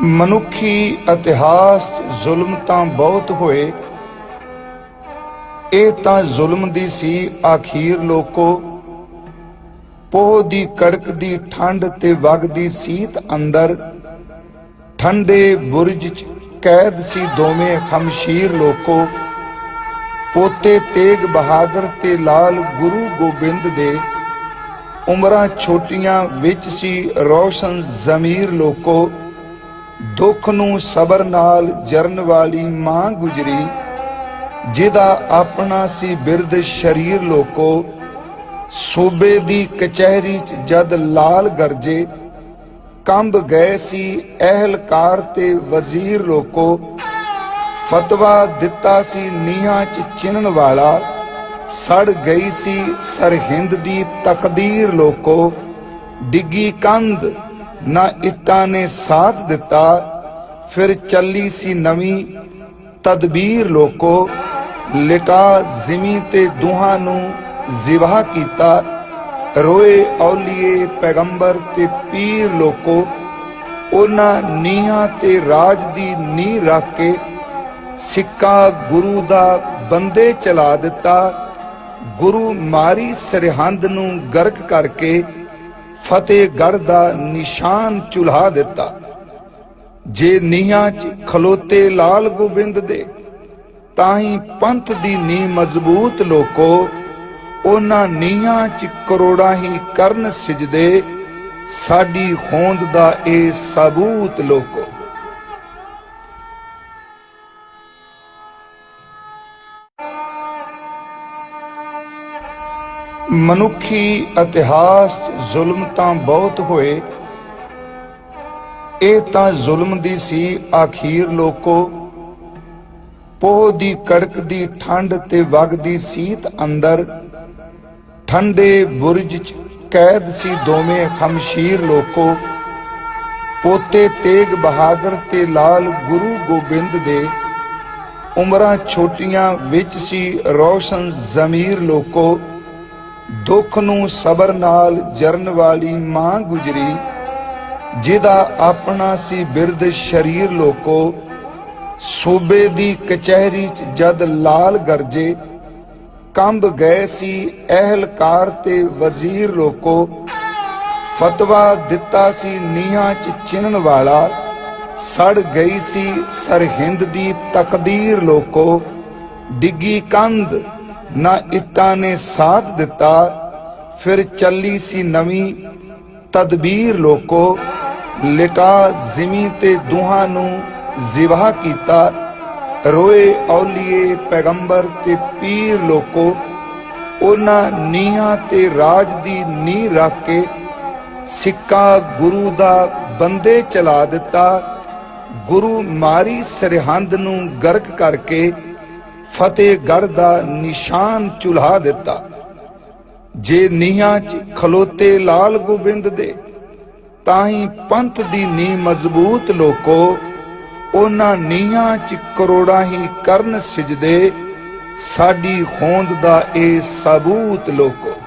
ਮਨੁੱਖੀ ਇਤਿਹਾਸ ਜ਼ੁਲਮ ਤਾਂ ਬਹੁਤ ਹੋਏ, ਇਹ ਤਾਂ ਜ਼ੁਲਮ ਦੀ ਸੀ ਆਖੀਰ ਲੋਕੋ। ਪੋਹ ਦੀ ਕੜਕਦੀ ਠੰਡ ਤੇ ਵਗਦੀ ਸੀਤ ਅੰਦਰ, ਠੰਡੇ ਬੁਰਜ 'ਚ ਕੈਦ ਸੀ ਦੋਵੇਂ ਖਮਸ਼ੀਰ ਲੋਕੋ। ਪੋਤੇ ਤੇਗ ਬਹਾਦਰ ਤੇ ਲਾਲ ਗੁਰੂ ਗੋਬਿੰਦ ਦੇ ਉਮਰਾਂ ਛੋਟੀਆਂ ਵਿੱਚ ਸੀ ਰੌਸ਼ਨ ਜ਼ਮੀਰ ਲੋਕੋ। ਦੁੱਖ ਨੂੰ ਸਬਰ ਨਾਲ ਜਰਨ ਵਾਲੀ ਮਾਂ ਗੁਜਰੀ, ਜਿਹਦਾ ਆਪਣਾ ਸੀ ਬਿਰਧ ਸ਼ਰੀਰ ਲੋਕੋ, ਸੂਬੇ ਦੀ ਕਚਹਿਰੀ ਚ ਜਦ ਲਾਲ ਗਰਜੇ, ਕੰਬ ਗਏ ਸੀ ਅਹਿਲਕਾਰ ਤੇ ਵਜ਼ੀਰ ਲੋਕੋ, ਫਤਵਾ ਦਿੱਤਾ ਸੀ ਨੀਹਾਂ ਚ ਚਿਣਨ ਵਾਲਾ, ਸੜ ਗਈ ਸੀ ਸਰਹਿੰਦ ਦੀ ਤਕਦੀਰ ਲੋਕੋ, ਡਿੱਗੀ ਕੰਧ ਨਾ ਇੱਟਾਂ ਨੇ ਸਾਥ ਦਿੱਤਾ, ਫਿਰ ਚੱਲੀ ਸੀ ਨਵੀਂ ਤਦਬੀਰ ਲੋਕੋ। ਲਿਟਾ ਜ਼ਿਮੀ ਤੇ ਦੁਹਾਂ ਨੂੰ ਜ਼ਿਬਾ ਕੀਤਾ। ਰੋਏ ਔਲੀਏ ਪੈਗੰਬਰ ਤੇ ਪੀਰ ਲੋਕੋ, ਉਹਨਾਂ ਨੀਹਾਂ ਤੇ ਰਾਜ ਦੀ ਨੀ ਰੱਖ ਕੇ ਸਿੱਕਾ ਗੁਰੂ ਦਾ ਬੰਦੇ ਚਲਾ ਦਿੱਤਾ। ਗੁਰੂ ਮਾਰੀ ਸਰਹੰਦ ਨੂੰ ਗਰਕ ਕਰਕੇ ਫਤਿਹਗੜ੍ਹ ਦਾ ਨਿਸ਼ਾਨ ਚੁਲਾ ਦਿੱਤਾ। ਜੇ ਨੀਹਾਂ 'ਚ ਖਲੋਤੇ ਲਾਲ ਗੋਬਿੰਦ ਦੇ ਤਾਂ ਹੀ ਪੰਥ ਦੀ ਨੀ ਮਜ਼ਬੂਤ ਲੋਕੋ, ਉਹਨਾਂ ਨੀਹਾਂ 'ਚ ਕਰੋੜਾਂ ਹੀ ਕਰਨ ਸਜਦੇ, ਸਾਡੀ ਹੋਂਦ ਦਾ ਇਹ ਸਬੂਤ ਲੋਕੋ। ਮਨੁੱਖੀ ਇਤਿਹਾਸ 'ਚ ਜ਼ੁਲਮ ਤਾਂ ਬਹੁਤ ਹੋਏ, ਇਹ ਤਾਂ ਜ਼ੁਲਮ ਦੀ ਸੀ ਆਖੀਰ ਲੋਕੋ। ਪੋਹ ਦੀ ਕੜਕ ਦੀ ਠੰਡ ਤੇ ਵਗਦੀ ਸੀਤ ਅੰਦਰ, ਠੰਡੇ ਬੁਰਜ 'ਚ ਕੈਦ ਸੀ ਦੋਵੇਂ ਖਮਸ਼ੀਰ ਲੋਕੋ। ਪੋਤੇ ਤੇਗ ਬਹਾਦਰ ਤੇ ਲਾਲ ਗੁਰੂ ਗੋਬਿੰਦ ਦੇ ਉਮਰਾਂ ਛੋਟੀਆਂ ਵਿੱਚ ਸੀ ਰੌਸ਼ਨ ਜ਼ਮੀਰ ਲੋਕੋ। ਦੁੱਖ ਨੂੰ ਸਬਰ ਨਾਲ ਜਰਨ ਵਾਲੀ ਮਾਂ ਗੁਜਰੀ, ਜਿਹਦਾ ਆਪਣਾ ਸੀ ਬਿਰਧ ਸ਼ਰੀਰ ਲੋਕੋ, ਸੂਬੇ ਦੀ ਕਚਹਿਰੀ ਚ ਜਦ ਲਾਲ ਗਰਜੇ, ਕੰਬ ਗਏ ਸੀ ਅਹਿਲਕਾਰ ਤੇ ਵਜ਼ੀਰ ਲੋਕੋ। ਫਤਵਾ ਦਿੱਤਾ ਸੀ ਨੀਹਾਂ ਚ ਚਿਣਨ ਵਾਲਾ, ਸੜ ਗਈ ਸੀ ਸਰਹਿੰਦ ਦੀ ਤਕਦੀਰ ਲੋਕੋ। ਡਿੱਗੀ ਕੰਧ ਨਾ ਇੱਟਾਂ ਨੇ ਸਾਥ ਦਿੱਤਾ, ਫਿਰ ਚੱਲੀ ਸੀ ਨਵੀਂ ਤਦਬੀਰ ਲੋਕੋ। ਲਿਟਾ ਜ਼ਿਮੀ ਤੇ ਦੁਹਾਂ ਨੂੰ ਜ਼ਿਬਾ ਕੀਤਾ। ਰੋਏ ਔਲੀਏ ਪੈਗੰਬਰ ਤੇ ਪੀਰ ਲੋਕੋ, ਉਹਨਾਂ ਨੀਹਾਂ ਤੇ ਰਾਜ ਦੀ ਨੀਂਹ ਰੱਖ ਕੇ ਸਿੱਕਾ ਗੁਰੂ ਦਾ ਬੰਦੇ ਚਲਾ ਦਿੱਤਾ। ਗੁਰੂ ਮਾਰੀ ਸਰਹੰਦ ਨੂੰ ਗਰਕ ਕਰਕੇ ਫਤਿਹਗੜ੍ਹ ਦਾ ਨਿਸ਼ਾਨ ਚੁਲਾ ਦਿੱਤਾ। ਜੇ ਨੀਹਾਂ 'ਚ ਖਲੋਤੇ ਲਾਲ ਗੋਬਿੰਦ ਦੇ ਤਾਂ ਹੀ ਪੰਥ ਦੀ ਨੀ ਮਜ਼ਬੂਤ ਲੋਕੋ, ਉਹਨਾਂ ਨੀਹਾਂ 'ਚ ਕਰੋੜਾਂ ਹੀ ਕਰਨ ਸਜਦੇ, ਸਾਡੀ ਹੋਂਦ ਦਾ ਇਹ ਸਬੂਤ ਲੋਕੋ।